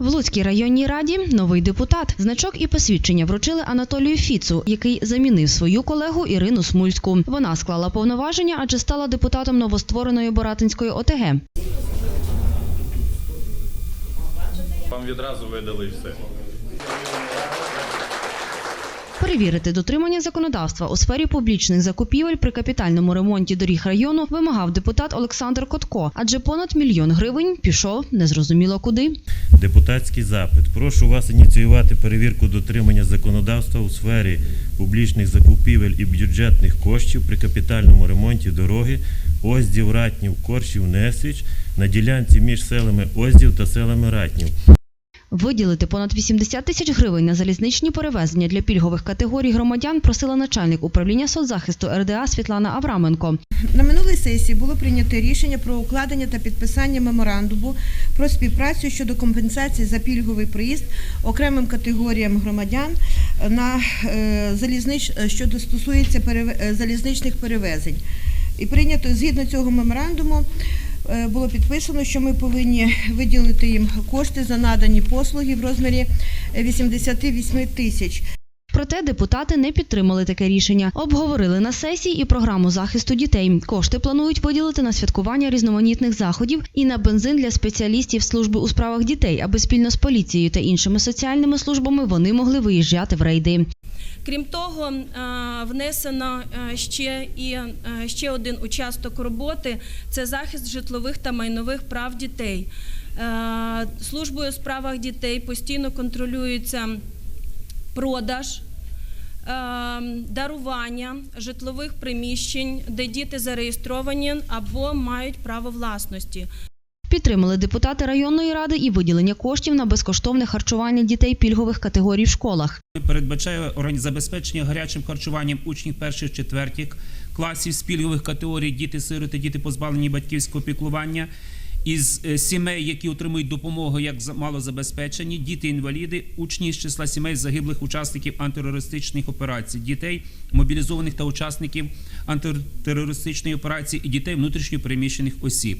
В Луцькій районній раді новий депутат. Значок і посвідчення вручили Анатолію Фіцу, який замінив свою колегу Ірину Смульську. Вона склала повноваження, адже стала депутатом новоствореної Боратинської ОТГ. Вам відразу видали все. Перевірити дотримання законодавства у сфері публічних закупівель при капітальному ремонті доріг району вимагав депутат Олександр Котко, адже понад мільйон гривень пішов незрозуміло куди. Депутатський запит. Прошу вас ініціювати перевірку дотримання законодавства у сфері публічних закупівель і бюджетних коштів при капітальному ремонті дороги Оздів Ратнів Коршів Несвіч на ділянці між селами Оздів та селами Ратнів. Виділити понад 80 тисяч гривень на залізничні перевезення для пільгових категорій громадян просила начальник управління соцзахисту РДА Світлана Авраменко. На минулій сесії було прийнято рішення про укладення та підписання меморандуму про співпрацю щодо компенсації за пільговий проїзд окремим категоріям громадян на е, залізнич, е, що стосується е, залізничних перевезень. І прийнято згідно цього меморандуму. Е, Було підписано, що ми повинні виділити їм кошти за надані послуги в розмірі е, 88 тисяч. Проте депутати не підтримали таке рішення. Обговорили на сесії і програму захисту дітей. Кошти планують виділити на святкування різноманітних заходів і на бензин для спеціалістів служби у справах дітей, аби спільно з поліцією та іншими соціальними службами вони могли виїжджати в рейди. Крім того, е, внесено е, ще і е, ще один участок роботи це захист житлових та майнових прав дітей. Службою у справах дітей постійно контролюється продаж. Дарування житлових приміщень, де діти зареєстровані або мають право власності. Підтримали депутати районної ради і виділення коштів на безкоштовне харчування дітей пільгових категорій в школах. передбачає забезпечення гарячим харчуванням учнів перших четвертих класів з пільгових категорій діти-сироти, діти позбавлені батьківського піклування. Із е, сімей, які отримують допомогу як за- малозабезпечені, діти-інваліди, учні з числа сімей загиблих учасників антитерористичних операцій, дітей мобілізованих та учасників антитерористичної операції і дітей внутрішньо переміщених осіб.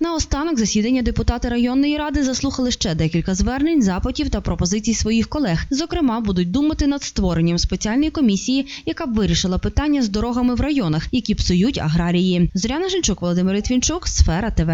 Наостанок засідання депутати районної ради заслухали ще декілька звернень, запитів та пропозицій своїх колег. Зокрема, будуть думати над створенням спеціальної комісії, яка б вирішила питання з дорогами в районах, які псують аграрії. Зоряна Жильчук, Володимир Литвінчук, Сфера ТВ.